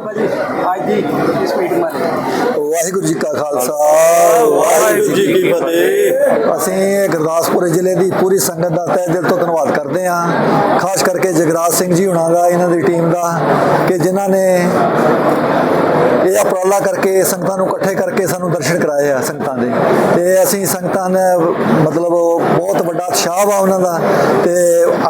ਬਾਬਾ ਜੀ ਅੱਜ ਦੀ ਇਸ ਮੀਟਿੰਗ ਬਾਰੇ ਵਾਹਿਗੁਰੂ ਜੀ ਕਾ ਖਾਲਸਾ ਵਾਹਿਗੁਰੂ ਜੀ ਕੀ ਫਤਿਹ। ਅਸੀਂ ਗੁਰਦਾਸਪੁਰ ਜ਼ਿਲ੍ਹੇ ਦੀ ਪੂਰੀ ਸੰਗਤ ਦਾ ਤਹਿ ਦਿਲ ਤੋਂ ਧੰਨਵਾਦ ਕਰਦੇ ਹਾਂ। ਖਾਸ ਕਰਕੇ ਜਗਰਾਜ ਸਿੰਘ ਜੀ ਹੁਣਾਂ ਦਾ ਇਹਨਾਂ ਦੀ ਟੀਮ ਦਾ ਕਿ ਜਿਨ੍ਹਾਂ ਨੇ ਇਹ ਉਪਰਾਲਾ ਕਰਕੇ, ਸੰਗਤਾਂ ਨੂੰ ਇਕੱਠੇ ਕਰਕੇ ਸਾਨੂੰ ਦਰਸ਼ਨ ਕਰਾਏ ਆ ਸੰਗਤਾਂ ਦੇ। ਤੇ ਅਸੀਂ ਸੰਗਤਾਂ ਨੇ ਮਤਲਬ ਬਹੁਤ ਵੱਡਾ ਉਤਸ਼ਾਹ ਵਾ ਉਹਨਾਂ ਦਾ ਤੇ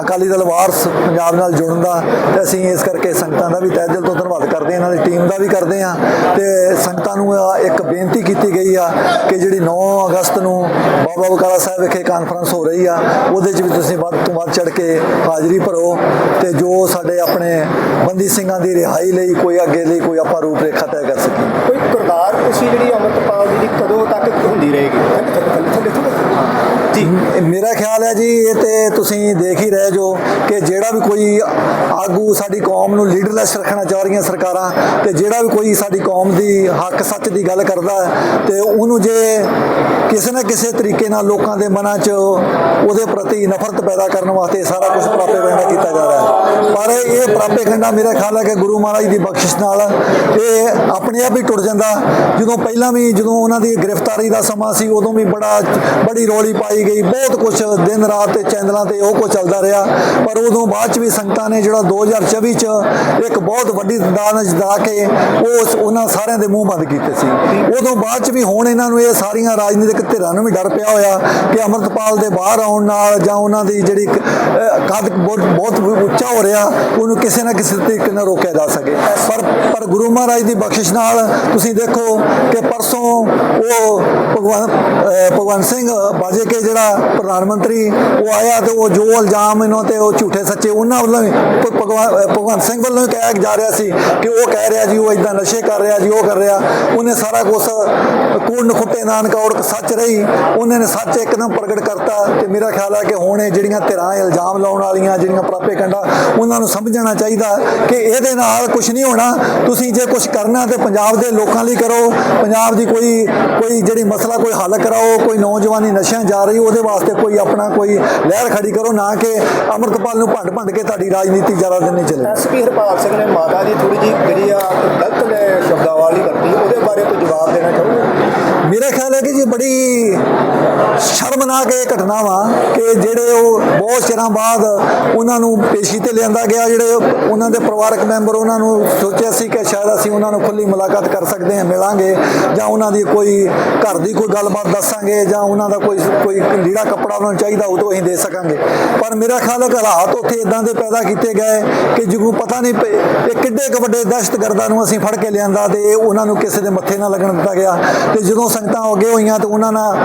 ਅਕਾਲੀ ਦਲ ਵਾਰਸ ਪੰਜਾਬ ਨਾਲ ਜੁੜਨ ਦਾ ਤੇ ਅਸੀਂ ਇਸ ਕਰਕੇ ਸੰਗਤਾਂ ਦਾ ਵੀ ਤਹਿ ਦਿਲ ਤੋਂ ਧੰਨਵਾਦ ਕਰਦੇ ਹਾਂ, ਇਹਨਾਂ ਦੀ ਟੀਮ ਦਾ ਵੀ ਕਰਦੇ ਹਾਂ। ਤੇ ਸੰਗਤਾਂ ਨੂੰ ਇੱਕ ਬੇਨਤੀ ਕੀਤੀ ਗਈ ਆ ਕਿ ਜਿਹੜੀ 9 ਅਗਸਤ ਨੂੰ ਬਾਬਾ ਬਕਾਲਾ ਸਾਹਿਬ ਵਿਖੇ ਕਾਨਫਰੰਸ ਹੋ ਰਹੀ ਆ, ਉਹਦੇ 'ਚ ਵੀ ਤੁਸੀਂ ਵੱਧ ਤੋਂ ਵੱਧ ਚੜ ਕੇ ਹਾਜ਼ਰੀ ਭਰੋ ਤੇ ਜੋ ਸਾਡੇ ਆਪਣੇ ਬੰਦੀ ਸਿੰਘਾਂ ਦੀ ਰਿਹਾਈ ਲਈ ਕੋਈ ਅੱਗੇ ਲਈ ਕੋਈ ਆਪਾਂ ਰੂਪ ਰੇਖਾ ਤੈਅ ਕਰ ਸਕੀ ਕੋਈ ਕਿਰਦਾਰ ਤੁਸੀਂ ਜਿਹੜੀ ਅੰਮ੍ਰਿਤਪਾਲ ਜੀ ਦੀ ਕਦੋਂ ਤੱਕ ਹੁੰਦੀ ਰਹੇਗੀ? ਜੀ, ਮੇਰਾ ਖਿਆਲ ਹੈ ਜੀ, ਇਹ ਤੇ ਤੁਸੀਂ ਦੇਖ ਹੀ ਰਹੇ ਜੋ ਕਿ ਜਿਹੜਾ ਵੀ ਕੋਈ ਆਗੂ ਸਾਡੀ ਕੌਮ ਨੂੰ ਲੀਡਰਲੈਸ ਰੱਖਣਾ ਚਾਹ ਰਹੀਆਂ ਸਰਕਾਰਾਂ ਤੇ ਜਿਹੜਾ ਵੀ ਕੋਈ ਸਾਡੀ ਕੌਮ ਦੀ ਹੱਕ ਸੱਚ ਦੀ ਗੱਲ ਕਰਦਾ ਹੈ ਤੇ ਉਹਨੂੰ ਜੇ ਕਿਸੇ ਨਾ ਕਿਸੇ ਤਰੀਕੇ ਨਾਲ ਲੋਕਾਂ ਦੇ ਮਨਾਂ 'ਚ ਉਹਦੇ ਪ੍ਰਤੀ ਨਫ਼ਰਤ ਪੈਦਾ ਕਰਨ ਵਾਸਤੇ ਸਾਰਾ ਕੁਝ ਪ੍ਰਾਪੇਗੰਡਾ ਕੀਤਾ ਜਾ ਰਿਹਾ ਹੈ। ਪਰ ਇਹ ਪ੍ਰਾਪੇ ਪ੍ਰਾਪੇਗੰਡਾ ਮੇਰਾ ਖਿਆਲ ਹੈ ਕਿ ਗੁਰੂ ਮਹਾਰਾਜ ਦੀ ਬਖਸ਼ਿਸ਼ ਨਾਲ ਇਹ ਆਪਣੇ ਆਪ ਹੀ ਟੁੱਟ ਜਾਂਦਾ। ਜਦੋਂ ਪਹਿਲਾਂ ਵੀ ਜਦੋਂ ਉਹਨਾਂ ਦੀ ਗ੍ਰਿਫਤਾਰੀ ਦਾ ਸਮਾਂ ਸੀ, ਉਦੋਂ ਵੀ ਬੜਾ, ਬੜੀ ਰੌਲੀ ਪਾਈ ਗਈ। ਬਹੁਤ ਕੁਝ ਦਿਨ ਰਾਤ ਤੇ ਚੈਨਲਾਂ ਤੇ ਉਹ ਕੁਝ ਚੱਲਦਾ ਰਿਹਾ। ਪਰ ਉਦੋਂ ਬਾਅਦ ਚ ਵੀ ਸੰਗਤਾਂ ਨੇ ਜਿਹੜਾ 2024 ਚ ਇੱਕ ਬਹੁਤ ਵੱਡੀ ਦਾਨ ਜਦਾ ਕੇ ਉਸ ਉਹਨਾਂ ਸਾਰਿਆਂ ਦੇ ਮੂੰਹ ਬੰਦ ਕੀਤੇ ਸੀ। ਉਦੋਂ ਬਾਅਦ ਚ ਵੀ ਹੁਣ ਇਹਨਾਂ ਨੂੰ ਇਹ ਸਾਰੀਆਂ ਰਾਜਨੀਤਿਕ ਧਿਰਾਂ ਨੂੰ ਵੀ ਡਰ ਪਿਆ ਹੋਇਆ ਕਿ ਅਮਰਤਪਾਲ ਦੇ ਬਾਹਰ ਆਉਣ ਨਾਲ ਜਾਂ ਉਹਨਾਂ ਦੀ ਜਿਹੜੀ ਕੱਦ ਬਹੁਤ ਬਹੁਤ ਉੱਚਾ ਹੋ ਰਿਹਾ ਉਹਨੂੰ ਕਿਸੇ ਨਾ ਕਿਸੇ ਤਰੀਕੇ ਨਾਲ ਰੋਕਿਆ ਜਾ ਸਕੇ। ਪਰ ਪਰ ਗੁਰੂ ਮਹਾਰਾਜ ਦੀ ਬਖਸ਼ਿਸ਼ ਨਾਲ ਤੁਸੀਂ ਦੇਖੋ ਕਿ ਪਰਸੋਂ ਉਹ ਭਗਵਾਨ ਅਹ, ਭਗਵੰਤ ਸਿੰਘ ਬਾਜੇ ਕੇ ਜਿਹੜਾ ਪ੍ਰਧਾਨ ਮੰਤਰੀ ਉਹ ਆਇਆ ਤੇ ਉਹ ਜੋ ਇਲਜ਼ਾਮ ਇਹਨਾਂ ਤੇ ਉਹ ਝੂਠੇ ਸੱਚੇ ਉਹਨਾਂ ਵੱਲੋਂ ਹੀ ਭਗਵਾਨ ਭਗਵੰਤ ਸਿੰਘ ਵੱਲੋਂ ਹੀ ਕਿਹਾ ਜਾ ਰਿਹਾ ਸੀ ਕਿ ਉਹ ਕਹਿ ਰਿਹਾ ਜੀ, ਉਹ ਇਦਾਂ ਨਸ਼ੇ ਕਰ ਰਿਹਾ ਜੀ, ਉਹ ਕਰ ਰਿਹਾ। ਉਹਨੇ ਸਾਰਾ ਕੁਝ ਕੂੜ ਖੁੱਟੇ ਨਾਨਕ ਔੜਕ ਸੱਚ ਰਹੀ। ਉਹਨਾਂ ਨੇ ਸੱਚ ਇੱਕਦਮ ਪ੍ਰਗਟ ਕਰਤਾ ਤੇ ਮੇਰਾ ਖਿਆਲ ਹੈ ਕਿ ਹੁਣ ਇਹ ਜਿਹੜੀਆਂ ਧਿਰਾਂ ਇਲਜ਼ਾਮ ਲਾਉਣ ਵਾਲੀਆਂ, ਜਿਹੜੀਆਂ ਪ੍ਰਾਪੇਕੰਡਾ ਉਹਨਾਂ ਨੂੰ ਸਮਝਣਾ ਚਾਹੀਦਾ ਕਿ ਇਹਦੇ ਨਾਲ ਕੁਝ ਨਹੀਂ ਹੋਣਾ। ਤੁਸੀਂ ਜੇ ਕੁਝ ਕਰਨਾ ਤੇ ਪੰਜਾਬ ਦੇ ਲੋਕਾਂ ਲਈ ਕਰੋ। ਪੰਜਾਬ ਦੀ ਕੋਈ ਕੋਈ ਜਿਹੜੀ ਮਸਲਾ ਕੋਈ ਹੱਲ ਕਰਾਓ, ਕੋਈ ਨੌਜਵਾਨੀ ਨਸ਼ਿਆਂ ਜਾ ਰਹੀ ਉਹਦੇ ਵਾਸਤੇ ਕੋਈ ਆਪਣਾ ਕੋਈ ਲਹਿਰ ਖੜੀ ਕਰੋ, ਨਾ ਕਿ ਅੰਮ੍ਰਿਤਪਾਲ ਨੂੰ ਭੰਡ ਭੰਡ ਕੇ ਤੁਹਾਡੀ ਰਾਜਨੀਤੀ ਜ਼ਿਆਦਾ ਦਿਨ ਨਹੀਂ ਚੱਲੇ ਐਸਪੀ ਹਰਪਾਲ ਸਿੰਘ ਨੇ ਮਾਤਾ ਦੀ ਥੋੜੀ ਜੀ ਜਿਹੜੀ ਆ ਗਲਤ ਨੇ ਸ਼ਬਦਾਵਲੀ ਵਰਤੀ, ਉਹਦੇ ਬਾਰੇ ਕੋਈ ਜਵਾਬ ਦੇਣਾ ਚਾਹੋਗੇ? ਮੇਰਾ ਖਿਆਲ ਹੈ ਕਿ ਜੀ ਬੜੀ ਸ਼ਰਮਨਾਕ ਇਹ ਘਟਨਾ ਵਾ ਕਿ ਜਿਹੜੇ ਉਹ ਬਹੁਤ ਚਿਰਾਂ ਬਾਅਦ ਉਹਨਾਂ ਨੂੰ ਪੇਸ਼ੀ ਤੇ ਲਿਆਂਦਾ ਗਿਆ, ਜਿਹੜੇ ਉਹਨਾਂ ਦੇ ਪਰਿਵਾਰਕ ਮੈਂਬਰ ਉਹਨਾਂ ਨੂੰ ਸੋਚਿਆ ਸੀ ਕਿ ਸ਼ਾਇਦ ਅਸੀਂ ਉਹਨਾਂ ਨੂੰ ਖੁੱਲੀ ਮੁਲਾਕਾਤ ਕਰ ਸਕਦੇ ਹਾਂ, ਮਿਲਾਂਗੇ ਜਾਂ ਉਹਨਾਂ ਦੀ ਕੋਈ ਘਰ ਦੀ ਕੋਈ ਗੱਲਬਾਤ ਦੱਸਾਂਗੇ ਜਾਂ ਉਹਨਾਂ ਦਾ ਕੋਈ ਕੋਈ ਲੀੜਾ ਕੱਪੜਾ ਉਹਨਾਂ ਨੂੰ ਚਾਹੀਦਾ ਉਹ ਤੋਂ ਅਸੀਂ ਦੇ ਸਕਾਂਗੇ। ਪਰ ਮੇਰਾ ਖਿਆਲ ਹੈ ਕਿ ਹਾਲਾਤ ਉੱਥੇ ਇਦਾਂ ਦੇ ਪੈਦਾ ਕੀਤੇ ਗਏ ਕਿ ਜਿਹਨੂੰ ਪਤਾ ਨਹੀਂ ਪਏ, ਇਹ ਕਿੱਡੇ ਕੁ ਵੱਡੇ ਦਹਿਸ਼ਤਗਰਦਾਂ ਨੂੰ ਅਸੀਂ ਫੜ ਕੇ ਲਿਆਂਦਾ ਤੇ ਉਹਨਾਂ ਨੂੰ ਕਿਸੇ ਦੇ ਮੱਥੇ ਨਾ ਲੱਗਣ ਦਿੱਤਾ ਗਿਆ। ਤੇ ਜਦੋਂ ਸੰਗਤਾਂ ਅੱਗੇ ਹੋਈਆਂ ਤੇ ਉਹਨਾਂ ਨਾਲ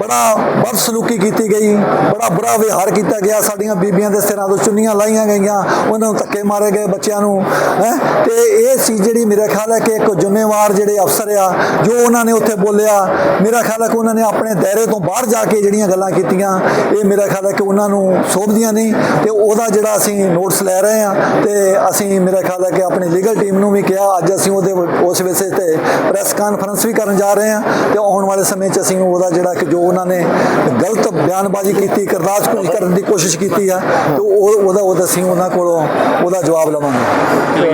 ਬੜਾ ਬਦਸਲੂਕੀ ਕੀਤੀ ਗਈ, ਬੜਾ ਬੁਰਾ ਵਿਹਾਰ ਕੀਤਾ ਗਿਆ। ਸਾਡੀਆਂ ਬੀਬੀਆਂ ਦੇ ਸਿਰਾਂ ਤੋਂ ਚੁੰਨੀਆਂ ਲਾਈਆਂ ਗਈਆਂ, ਉਹਨਾਂ ਨੂੰ ਧੱਕੇ ਮਾਰੇ ਗਏ ਬੱਚਿਆਂ ਨੂੰ, ਹੈ? ਤੇ ਇਹ ਸੀ ਜਿਹੜੀ ਮੇਰਾ ਖਿਆਲ ਹੈ ਕਿ ਇੱਕ ਜ਼ਿੰਮੇਵਾਰ ਜਿਹੜੇ ਅਫਸਰ ਆ, ਜੋ ਉਹਨਾਂ ਨੇ ਉੱਥੇ ਬੋਲਿਆ, ਮੇਰਾ ਖਿਆਲ ਹੈ ਕਿ ਉਹਨਾਂ ਨੇ ਆਪਣੇ ਦਾਇਰੇ ਤੋਂ ਬਾਹਰ ਜਾ ਕੇ ਜਿਹੜੀਆਂ ਗੱਲਾਂ ਕੀਤੀਆਂ, ਇਹ ਮੇਰਾ ਖਿਆਲ ਹੈ ਕਿ ਉਹਨਾਂ ਨੂੰ ਸੋਭਦੀਆਂ ਨਹੀਂ। ਤੇ ਉਹਦਾ ਜਿਹੜਾ ਅਸੀਂ ਨੋਟਸ ਲੈ ਰਹੇ ਹਾਂ ਤੇ ਅਸੀਂ ਮੇਰਾ ਖਿਆਲ ਹੈ ਕਿ ਆਪਣੀ ਲੀਗਲ ਟੀਮ ਨੂੰ ਵੀ ਕਿਹਾ, ਅੱਜ ਅਸੀਂ ਉਹਦੇ ਉਸ ਵਿਸ਼ੇ ਤੇ ਪ੍ਰੈਸ ਕਾਨਫਰੰਸ ਵੀ ਕਰਨ ਜਾ ਰਹੇ ਹਾਂ ਤੇ ਆਉਣ ਵਾਲੇ ਸਮੇਂ 'ਚ ਅਸੀਂ ਉਹਦਾ ਜਿਹੜਾ ਕਿ ਜੋ ਉਹਨਾਂ ਨੇ ਗਲਤ ਬਿਆਨਬਾਜ਼ੀ ਕੀਤੀ ਕਰਦਾਸ਼ਕੁਸ਼ ਕਰਨ ਦੀ ਕੋਸ਼ਿਸ਼ ਕੀਤੀ ਆ, ਤੇ ਉਹ ਉਹਦਾ ਉਹਦਾ ਅਸੀਂ ਉਹਨਾਂ ਕੋਲੋਂ ਉਹਦਾ ਜਵਾਬ ਲਵਾਂਗੇ।